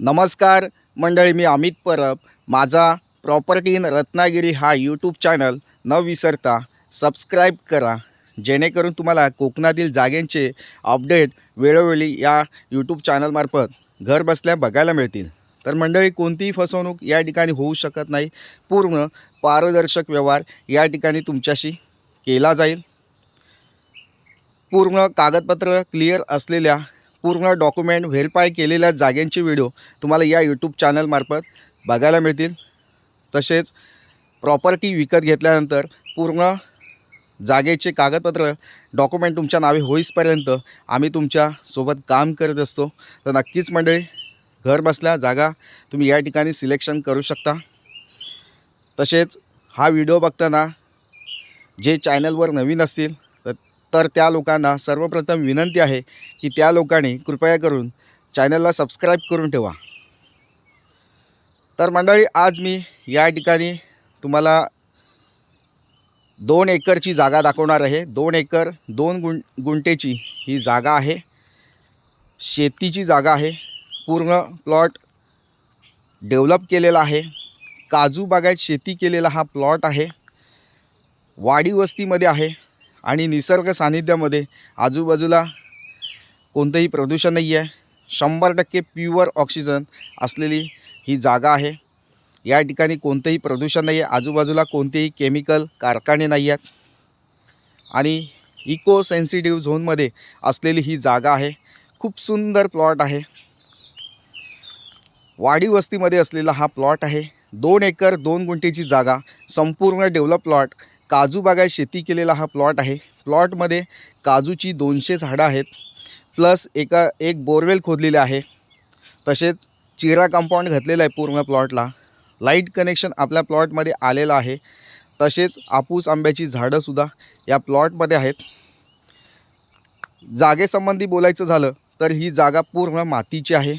नमस्कार मंडळी मी अमित परब. माझा प्रॉपर्टी इन रत्नागिरी हा यूट्यूब चॅनल न विसरता सबस्क्राईब करा. जेणेकरून तुम्हाला कोकणातील जागेंचे अपडेट वेळोवेळी या यूट्यूब चॅनलमार्फत घर बसल्या बघायला मिळतील. तर मंडळी कोणतीही फसवणूक या ठिकाणी होऊ शकत नाही. पूर्ण पारदर्शक व्यवहार या ठिकाणी तुमच्याशी केला जाईल. पूर्ण कागदपत्र क्लिअर असलेल्या पूर्ण डॉक्युमेंट व्हेरीफाय केलेल्या जागेंचे व्हिडिओ तुम्हाला या यूट्यूब चॅनलमार्फत बघायला मिळतील. तसेच प्रॉपर्टी विकत घेतल्यानंतर पूर्ण जागेचे कागदपत्र डॉक्युमेंट तुमच्या नावे होईसपर्यंत आम्ही तुमच्यासोबत काम करत असतो. तर नक्कीच मंडळी घर बसल्या जागा तुम्ही या ठिकाणी सिलेक्शन करू शकता. तसेच हा व्हिडिओ बघताना जे चॅनलवर नवीन असतील तर त्या लोकांना सर्वप्रथम विनंती आहे की त्या लोकांनी कृपया करून चॅनलला सबस्क्राईब करून ठेवा. तर मंडळी आज मी या ठिकाणी तुम्हाला दोन एकरची जागा दाखवणार आहे. दोन एकर दोन गुं गुंठेची ही जागा आहे. शेतीची जागा आहे. पूर्ण प्लॉट डेव्हलप केलेला आहे. काजू बागायत शेती केलेला हा प्लॉट आहे. वाडी वस्तीमध्ये आहे. आणि निसर्ग सानिध्यामध्ये आजूबाजूला कोणतंही प्रदूषण नाही आहे. शंभर टक्के प्युअर ऑक्सिजन असलेली ही जागा आहे. या ठिकाणी कोणतंही प्रदूषण नाही आहे. आजूबाजूला कोणतेही केमिकल कारखाने नाही आहेत. आणि इको सेन्सिटिव्ह झोनमध्ये असलेली ही जागा आहे. खूप सुंदर प्लॉट आहे. वाडी वस्तीमध्ये असलेला हा प्लॉट आहे. दोन एकर दोन गुंठेची जागा संपूर्ण डेव्हलप प्लॉट काजू बागायत शेती केलेला हा प्लॉट आहे. प्लॉटमध्ये काजूची दोनशे झाडं आहेत. प्लस एका एक बोरवेल खोदलेले आहे. तसेच चिरा कंपाऊंड घातलेलं आहे पूर्ण प्लॉटला. लाइट कनेक्शन आपल्या प्लॉटमध्ये आलेलं आहे. तसेच आपूस आंब्याची झाडंसुद्धा या प्लॉटमध्ये आहेत. जागेसंबंधी बोलायचं झालं तर ही जागा पूर्ण मातीची आहे.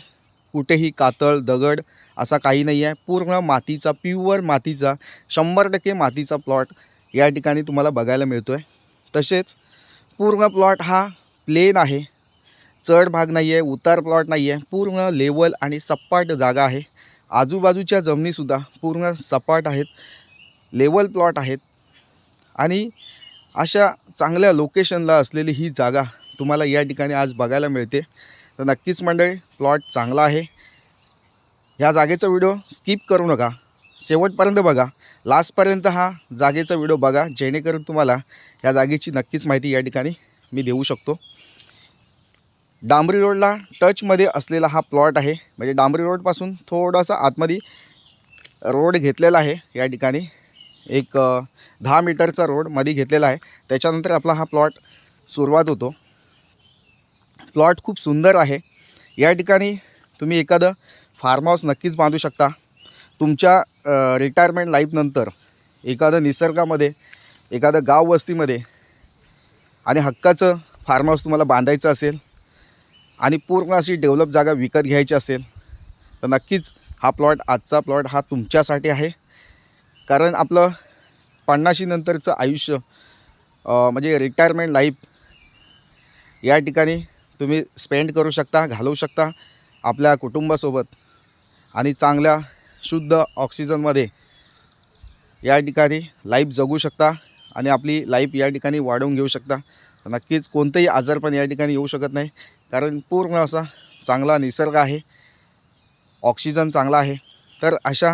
कुठेही कातळ दगड असा काही नाही आहे पूर्ण मातीचा प्युअर मातीचा शंभर टक्के मातीचा प्लॉट या ठिकाणी तुम्हाला बघायला मिळतो आहे तसेच पूर्ण प्लॉट हा प्लेन आहे. चढ भाग नाही आहे उतार प्लॉट नाही आहे पूर्ण लेवल आणि सपाट जागा आहे. आजूबाजूच्या जमिनीसुद्धा पूर्ण सपाट आहेत. लेवल प्लॉट आहेत. आणि अशा चांगल्या लोकेशनला असलेली ही जागा तुम्हाला या ठिकाणी आज बघायला मिळते. तर नक्कीच मंडळी प्लॉट चांगला आहे. ह्या जागेचा व्हिडिओ स्किप करू नका. शेवटपर्यंत बघा. लास्टपर्यंत हा जागेचा व्हिडिओ बघा. जेणेकरून तुम्हाला ह्या जागेची नक्कीच माहिती या ठिकाणी मी देऊ शकतो. डांबरी रोडला टचमध्ये असलेला हा प्लॉट आहे. म्हणजे डांबरी रोडपासून थोडासा आतमध्ये रोड घेतलेला आहे. या ठिकाणी एक दहा मीटरचा रोडमध्ये घेतलेला आहे. त्याच्यानंतर आपला हा प्लॉट सुरुवात होतो. प्लॉट खूप सुंदर आहे. या ठिकाणी तुम्ही एखादं फार्म हाऊस नक्कीच बांधू शकता. तुमच्या रिटायरमेंट लाईफनंतर एखादं निसर्गामध्ये एखादं गाव वस्तीमध्ये आणि हक्काचं फार्म हाऊस तुम्हाला बांधायचं असेल आणि पूर्ण अशी डेव्हलप जागा विकत घ्यायची असेल तर नक्कीच हा प्लॉट आजचा प्लॉट हा तुमच्यासाठी आहे. कारण आपलं पन्नाशीनंतरचं आयुष्य म्हणजे रिटायरमेंट लाईफ या ठिकाणी तुम्ही स्पेंड करू शकता घालवू शकता आपल्या कुटुंबासोबत आणि चांगल्या शुद्ध ऑक्सिजनमध्ये या ठिकाणी लाईफ जगू शकता आणि आपली लाईफ या ठिकाणी वाढवून घेऊ शकता. नक्कीच कोणतंही आजारपण या ठिकाणी येऊ शकत नाही. कारण पूर्ण असा चांगला निसर्ग आहे. ऑक्सिजन चांगला आहे. तर अशा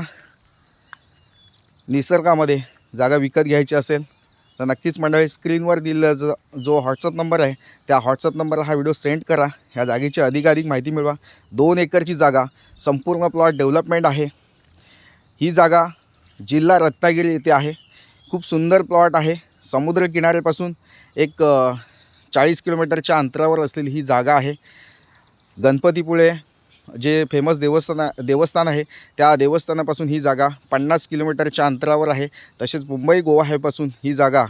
निसर्गामध्ये जागा विकत घ्यायची असेल तर नक्कीच मंडळी स्क्रीनवर दिलेला जो जो व्हॉट्सअप नंबर आहे त्या व्हॉट्सअप नंबरला हा व्हिडिओ सेंड करा. ह्या जागेची अधिकाधिक माहिती मिळवा. दोन एकरची जागा संपूर्ण प्लॉट डेव्हलपमेंट आहे. ही जागा जिल्हा रत्नागिरी येथे आहे. खूप सुंदर प्लॉट आहे. समुद्रकिनाऱ्यापासून एक चाळीस किलोमीटरच्या अंतरावर असलेली ही जागा आहे. गणपतीपुळे जे फेमस देवस्थान देवस्थान आहे त्या देवस्थानापासून ही जागा पन्नास किलोमीटरच्या अंतरावर आहे. तसेच मुंबई गोवा हायपासून ही जागा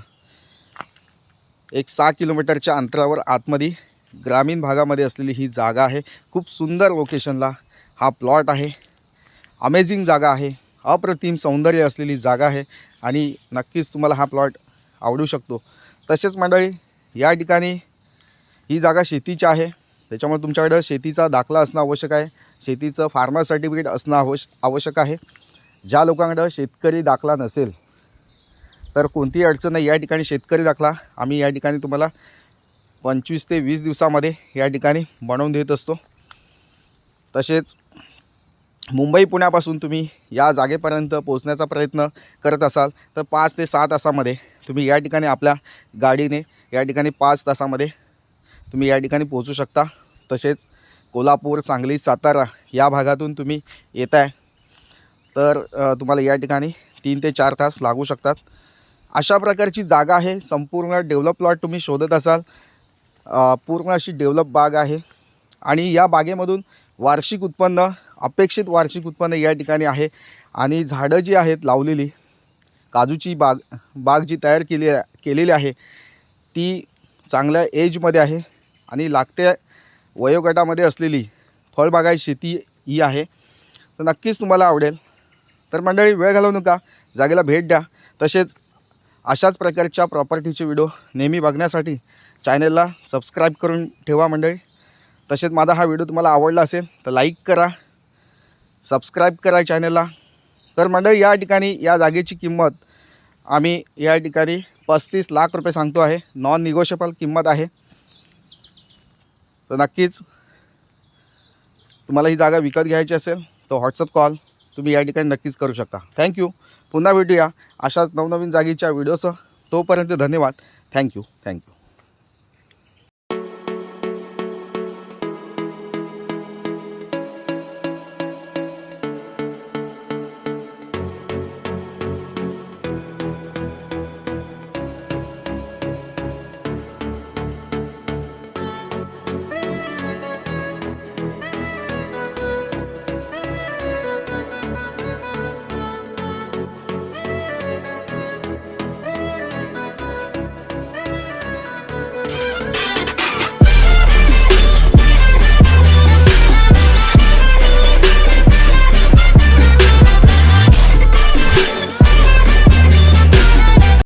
एक सहा किलोमीटरच्या अंतरावर आतमध्ये ग्रामीण भागामध्ये असलेली ही जागा आहे. खूप सुंदर लोकेशनला हा प्लॉट आहे. अमेझिंग जागा आहे. अप्रतिम सौंदर्य असलेली जागा आहे आणि नक्कीच तुम्हाला हा प्लॉट आवडू शकतो. तसेच मंडळी या ठिकाणी ही जागा शेतीची आहे. त्याच्यामुळे तुमच्याकडं शेतीचा दाखला असणं आवश्यक आहे. शेतीचं फार्मर सर्टिफिकेट असणं आवश आवश्यक आहे. ज्या लोकांकडं शेतकरी दाखला नसेल तर कोणतीही अडचण नाही. या ठिकाणी शेतकरी दाखला आम्ही या ठिकाणी तुम्हाला पंचवीस ते वीस दिवसामध्ये या ठिकाणी बनवून देत असतो. तसेच मुंबई पुण्यापासून तुम्ही या जागेपर्यंत पोहोचण्याचा प्रयत्न करत असाल तर पाच ते सहा तासामध्ये तुम्ही या ठिकाणी आपल्या गाडीने या ठिकाणी पाच तासामध्ये तुम्ही या ठिकाणी पोहोचू शकता. तसेच कोल्हापूर सांगली सातारा या भागातून तुम्ही येत आहे तर तुम्हाला या ठिकाणी तीन ते चार तास लागू शकतात. अशा प्रकारची जागा आहे. संपूर्ण डेव्हलप प्लॉट तुम्ही शोधत असाल पूर्ण अशी डेव्हलप बाग आहे. आणि या बागेमधून वार्षिक उत्पन्न अपेक्षित वार्षिक उत्पन्न या ठिकाणी आहे. आणि झाडं जी आहेत लावलेली काजूची बाग बाग जी तयार केली केलेली आहे ती चांगल्या एजमध्ये आहे. आणि लागत्या वयोगटामध्ये असलेली फळबागाय शेती ही आहे. तर नक्कीच तुम्हाला आवडेल. तर मंडळी वेळ घालवू नका. जागेला भेट द्या. तसेच अशाच प्रकारच्या प्रॉपर्टीचे व्हिडिओ नेहमी बघण्यासाठी चॅनलला सबस्क्राईब करून ठेवा मंडळी. तसेच माझा हा व्हिडिओ तुम्हाला आवडला असेल तर लाईक करा. सबस्क्राईब करा चॅनलला. तर मंडळी या ठिकाणी या जागेची किंमत आम्ही या ठिकाणी पस्तीस लाख रुपये सांगतो आहे. नॉन निगोशिएबल किंमत आहे. तर नक्कीच तुम्हाला ही जागा विकत घ्यायची असेल तर व्हॉट्सअप कॉल तुम्ही या ठिकाणी नक्कीच करू शकता. थँक्यू पुन्हा भेटूया अशाच नवनवीन जागेच्या व्हिडिओसह तोपर्यंत धन्यवाद. Thank you thank you